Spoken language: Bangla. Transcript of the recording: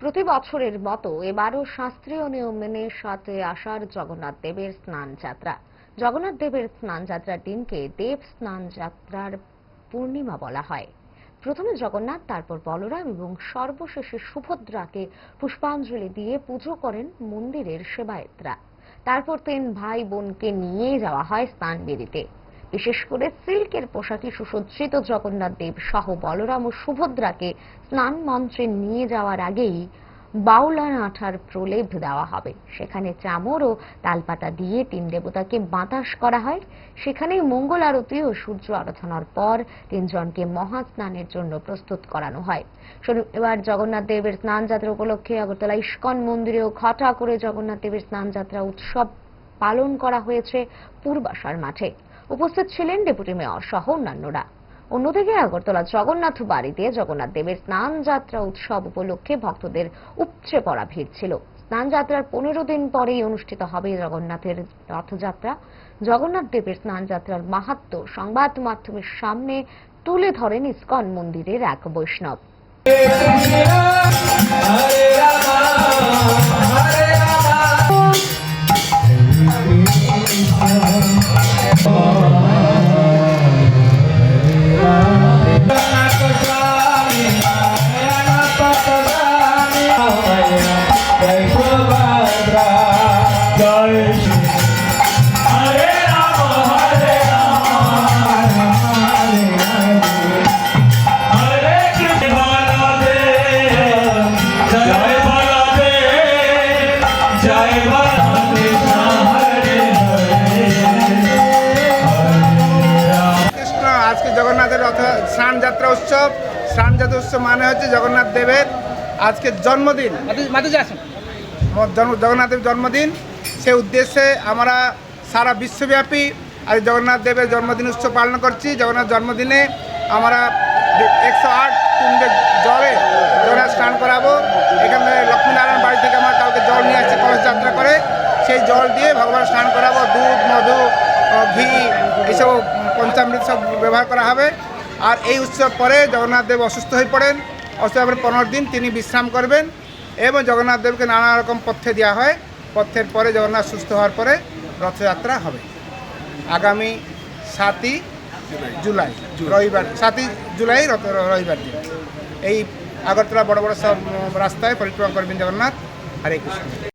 প্রতি বছরের মতো এবারও শাস্ত্রীয় নিয়ম মেনে সাথে আসার জগন্নাথ দেবের স্নান যাত্রা। জগন্নাথ দেবের স্নান যাত্রার দিনকে দেব স্নান যাত্রার পূর্ণিমা বলা হয়। প্রথমে জগন্নাথ, তারপর বলরাম এবং সর্বশেষে সুভদ্রাকে পুষ্পাঞ্জলি দিয়ে পুজো করেন মন্দিরের সেবায়েতরা তারপর তিন ভাই বোনকে নিয়ে যাওয়া হয় স্নান বেদিতে বিশেষ করে সিল্কের পোশাকে সুসজ্জিত জগন্নাথ দেব সহ বলরাম ও সুভদ্রাকে স্নান মন্ত্রে নিয়ে যাওয়ার আগেই বাউলা আঠার প্রলেপ দেওয়া হবে। সেখানে চামর ও তালপাতা দিয়ে তিন দেবতাকে বাতাস করা হয়। সেখানেই মঙ্গল আরতি ও সূর্য আরাধনার পর তিনজনকে মহাস্নানের জন্য প্রস্তুত করানো হয়। শনিবার জগন্নাথ দেবের স্নান যাত্রা উপলক্ষে আগরতলা ইস্কন মন্দিরেও ঘটা করে জগন্নাথ দেবের স্নান যাত্রা উৎসব পালন করা হয়েছে পূর্বাশার মাঠে। উপস্থিত ছিলেন ডেপুটি মেয়র সহ অন্যান্যরা। অন্যদিকে আগরতলা জগন্নাথ বাড়িতে জগন্নাথ দেবের স্নান যাত্রা উৎসব উপলক্ষে ভক্তদের উপচে পড়া ভিড় ছিল। স্নান যাত্রার পনেরো দিন পরেই অনুষ্ঠিত হবে জগন্নাথের রথযাত্রা। জগন্নাথ দেবের স্নান যাত্রার মাহাত্ম সংবাদ মাধ্যমের সামনে তুলে ধরেন ইস্কন মন্দিরের এক বৈষ্ণব। স্নান যাত্রা উৎসব। স্নান যাত্রা উৎসব মানে হচ্ছে জগন্নাথ দেবের আজকে জন্মদিন। জন্ম- জগন্নাথের জন্মদিন। সে উদ্দেশ্যে আমরা সারা বিশ্বব্যাপী আজ জগন্নাথ দেবের জন্মদিন উৎসব পালন করছি। জগন্নাথ জন্মদিনে আমরা একশো আট কুণ্ডে জলে জগন্নাথ স্নান করাবো। এখানে লক্ষ্মীনারায়ণ বাড়ি থেকে আমরা কালকে জল নিয়ে আসছি কলস যাত্রা করে। সেই জল দিয়ে ভগবান স্নান করাবো। দুধ মধু ঘি এসব পঞ্চামৃত সব ব্যবহার করা হবে। আর এই উৎসব পরে জগন্নাথ দেব অসুস্থ হয়ে পড়েন। অসুস্থ পনেরো দিন তিনি বিশ্রাম করবেন এবং জগন্নাথ দেবকে নানা রকম পথ্যে দেওয়া হয়। পথ্যের পরে জগন্নাথ সুস্থ হওয়ার পরে রথযাত্রা হবে। আগামী সাতই জুলাই, রবিবার, সাতই জুলাই রবিবার দিন। এই আগরতলা বড় বড় সব রাস্তায় পরিক্রমা করবেন জগন্নাথ। হরে কৃষ্ণ।